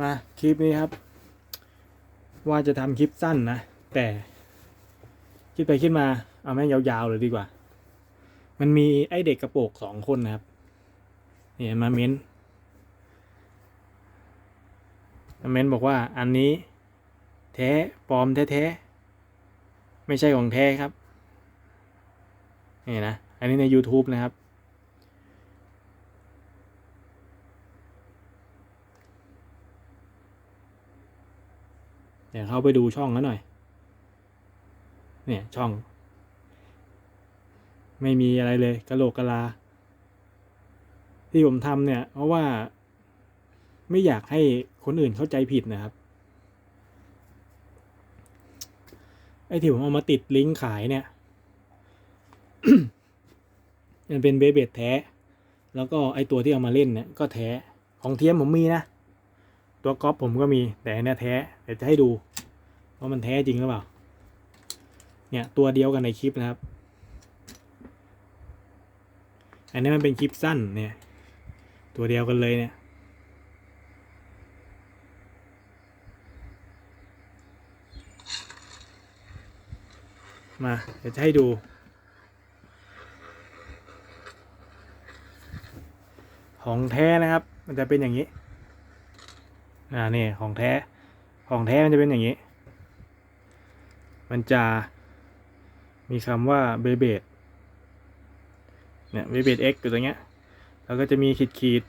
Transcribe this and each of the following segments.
มาคลิปนี้ครับ ว่าจะทำคลิปสั้นนะ แต่คิดไปคิดมาเอาแม่งยาวๆเลยดีกว่า มันมีไอเด็กกระโปงสองคนนะครับเนี่ยมาเม้นมาเม้นบอกว่าอันนี้ แท้ปลอมแท้ๆไม่ใช่ของแท้ครับนี่นะ อันนี้ใน YouTube นะครับ เดี๋ยวเข้าไปดูช่องเขาหน่อย เนี่ยช่อง ไม่มีอะไรเลยกะโหลกกะลา ที่ผมทำเนี่ย เพราะว่าไม่อยากให้คนอื่นเข้าใจผิดนะครับ ไอ้ที่ผมเอามาติดลิงก์ขายเนี่ย มันเป็นเบเบดแท้ แล้วก็ไอ้ตัวที่เอามาเล่นเนี่ยก็แท้ ของเทียมผมมีนะ ตัวก๊อปผมก็มีแต่อันเนี่ยแท้เดี๋ยวจะให้ดูว่ามันแท้จริงหรือเปล่า เนี่ยตัวเดียวกันในคลิปนะครับ อันนี้มันเป็นคลิปสั้นเนี่ย ตัวเดียวกันเลยเนี่ยมาเดี๋ยวจะให้ดู ของแท้นะครับ มันจะเป็นอย่างนี้ อ่านี่ของแท้ ของแท้มันจะเป็นอย่างนี้ มันจะมีคำว่าเบเบดเนี่ยเบเบด X อยู่ตรงเนี้ย แล้วก็จะมีขีดขีด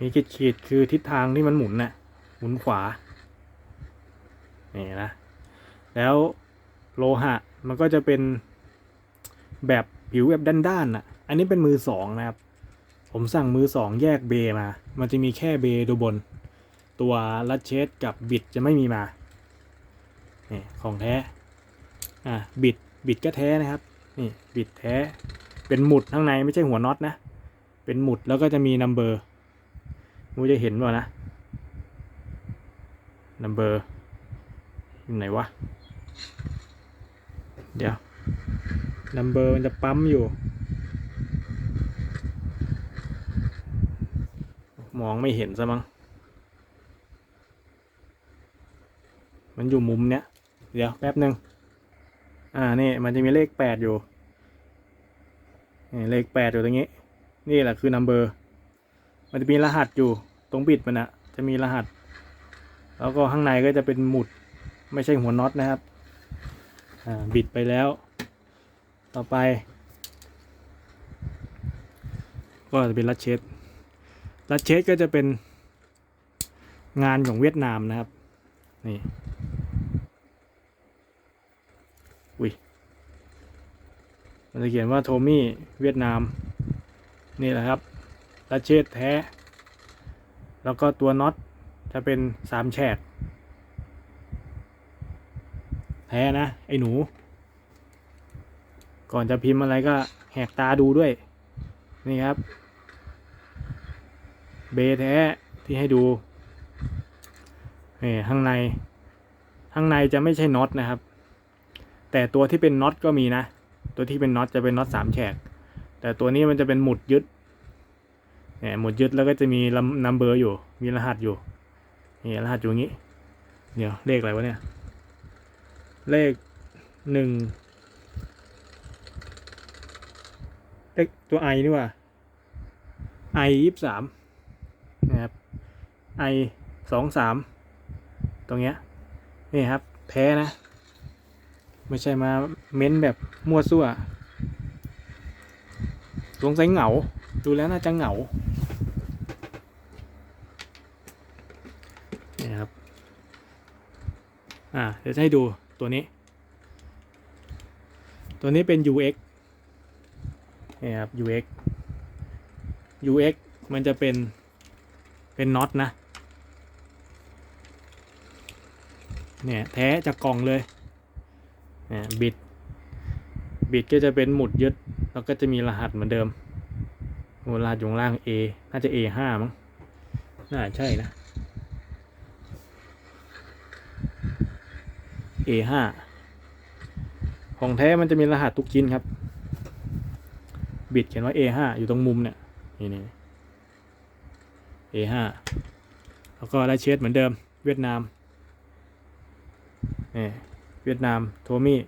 มีขีดขีดคือทิศทางที่มันหมุนน่ะ หมุนขวา นี่นะ แล้วโลหะมันก็จะเป็นแบบผิวแบบด้านๆน่ะ อันนี้เป็นมือสองนะครับ ผมสั่งมือสองแยกเบมา มันจะมีแค่เบดูบน ตัวลัดเชสกับบิดจะไม่มีมานี่ของแท้ อะบิดบิดก็แท้นะครับ นี่บิดแท้ เป็นหมุดข้างในไม่ใช่หัวน็อตนะ เป็นหมุดแล้วก็จะมีนัมเบอร์มูจะเห็นป่ะนะนัมเบอร์อยู่ไหนวะ เดี๋ยวนัมเบอร์มันจะปั๊มอยู่ มองไม่เห็นซะมั้ง มันอยู่มุมเนี้ย เดี๋ยวแป๊บหนึ่งอ่า นี่ มันจะมีเลขแปดอยู่นี่เลขแปดอยู่ตรงนี้ นี่แหละคือ number มันจะมีรหัสอยู่ ตรงบิดมันอะจะมีรหัส แล้วก็ข้างในก็จะเป็นหมุด ไม่ใช่หัวน็อตนะครับ อ่า บิดไปแล้ว ต่อไป ก็จะเป็นลัดเชส ลัดเชสก็จะเป็นงานของเวียดนามนะครับ นี่ อุ้ย มันจะเขียนว่าโทมี่เวียดนาม นี่แหละครับลัดเชสแท้ แล้วก็ตัวน็อตจะเป็นสามแฉก แท้นะ ไอ้หนู ก่อนจะพิมพ์อะไรก็แหกตาดูด้วย นี่ครับ เบแท้ที่ให้ดูนี่ข้างใน ข้างในจะไม่ใช่น็อตนะครับ แต่ตัวที่เป็นน็อตก็มีนะ ตัวที่เป็นน็อตจะเป็นน็อตสามแฉก แต่ตัวนี้มันจะเป็นหมุดยึดเนี่ยหมุดยึดแล้วก็จะมีนัมเบอร์อยู่ มีรหัสอยู่ นี่รหัสอยู่อย่างนี้ เดี๋ยวเลขอะไรวะเนี่ย เลขหนึ่งเลขตัวไอนี่ว่าไอยี่สาม นะครับไอสองสามตรงเนี้ยนี่ครับแท้นะ ไม่ใช่มาเม้นแบบมั่วซั่วสงสัยเหงา ดูแล้วน่าจะเหงานี่ครับ อ่า เดี๋ยวจะให้ดูตัวนี้ ตัวนี้เป็น UX นี่ครับ UX UX มันจะเป็น เป็นน็อตนะ เนี่ยแท้จากกล่องเลยเนี่ยบิด บิดก็จะเป็นหมุดยึด แล้วก็จะมีรหัสเหมือนเดิมโอ้รหัสอยู่ล่าง A น่าจะ A ห้ามั้ง น่าใช่นะ A ห้าของแท้มันจะมีรหัสทุกชิ้นครับ บิดเขียนว่า A ห้าอยู่ตรงมุมเนี่ย นี่นี่ A ห้าแล้วก็ได้เชสเหมือนเดิม เวียดนามนี่เวียดนามโทมี่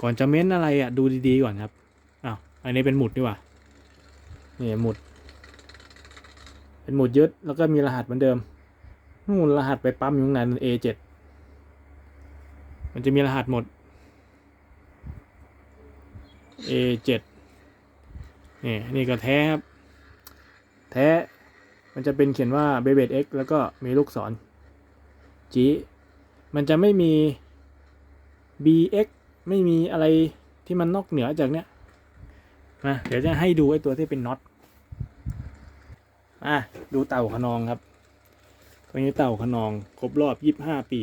ก่อนจะเม้นอะไรอะดูดีๆก่อนครับอ้าวอันนี้เป็นหมุดดีกว่านี่หมุด เป็นหมุดยึดแล้วก็มีรหัสเหมือนเดิมนู่นรหัสไปปั๊มอยู่ข้างในมัน A7 มันจะมีรหัสหมด A7 นี่นี่ก็แท้ครับ แท้มันจะเป็นเขียนว่า b e b e d X แล้วก็มีลูกศร G มันจะไม่มี BX ไม่มีอะไรที่มันนอกเหนือจากเนี้ยมาเดี๋ยวจะให้ดูไอ้ตัวที่เป็นน็อตอะดูเต่าขนองครับตัวนี้เต่าขนองครบรอบยี่บห้าปี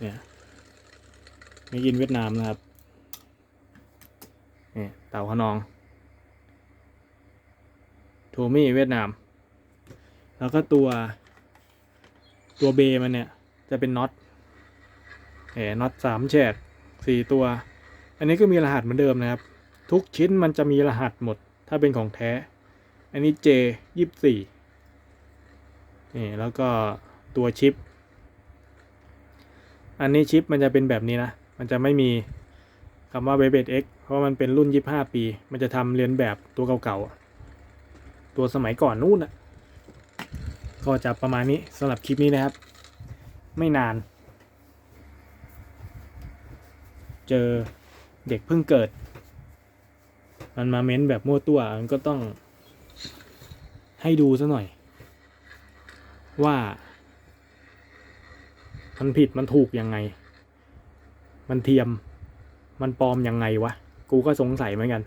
เนี่ยไม่กินเวียดนามนะครับนี่เต่าขนอง โทมี่เวียดนาม แล้วก็ตัว ตัวเบมันเนี่ย จะเป็นน็อตเอ๋น็อตสามแฉกสี่ตัว อันนี้ก็มีรหัสเหมือนเดิมนะครับ ทุกชิ้นมันจะมีรหัสหมด ถ้าเป็นของแท้ อันนี้ J ยี่สี่นี่แล้วก็ตัวชิป อันนี้ชิปมันจะเป็นแบบนี้นะ มันจะไม่มีคำว่า b e b e d X เพราะมันเป็นรุ่น 25 ปี มันจะทำเรียนแบบตัวเก่าๆ ตัวสมัยก่อนนู่นอะก็จะประมาณนี้สำหรับคลิปนี้นะครับ ไม่นาน เจอเด็กเพิ่งเกิด มันมาเม้นแบบมั่วตัวมันก็ต้องให้ดูซะหน่อย ว่า มันผิดมันถูกยังไง มันเทียมมันปลอมยังไงวะ กูก็สงสัยเหมือนกัน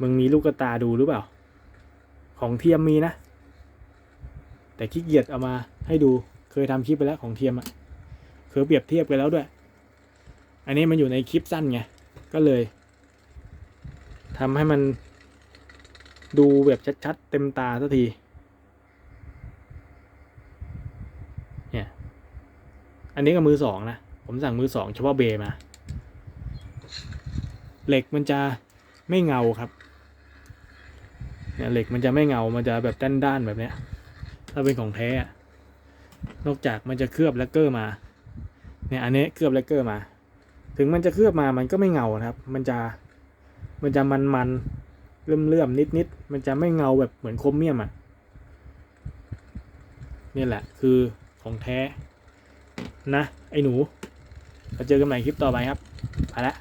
มึงมีลูกตาดูหรือเปล่า ของเทียมมีนะ แต่ขี้เกียจเอามาให้ดูเคยทำคลิปไปแล้วของเทียมอะ่ะเคยเปรียบเทียบไปแล้วด้วย อันนี้มันอยู่ในคลิปสั้นไงก็เลยทำให้มันดูแบบชัดๆเต็มตาสักทีเนี่ยอันนี้ก็มือสองนะผมสั่งมือสองเฉพาะเบมา เหล็กมันจะไม่เงาครับ เนี่ยเหล็กมันจะไม่เงา มันจะแบบด้านๆแบบเนี้ย ถ้าเป็นของแท้ นอกจากมันจะเคลือบแลกเกอร์มา เนี่ยอันนี้เคลือบแลกเกอร์มา ถึงมันจะเคลือบมามันก็ไม่เงานะครับ มันจะ มันจะมันๆ เลื่อมๆ นิดๆ มันจะไม่เงาแบบเหมือนโครเมียมอะนี่แหละคือของแท้ นะ ไอ้หนูเราเจอกันใหม่คลิปต่อไปครับ ไปละ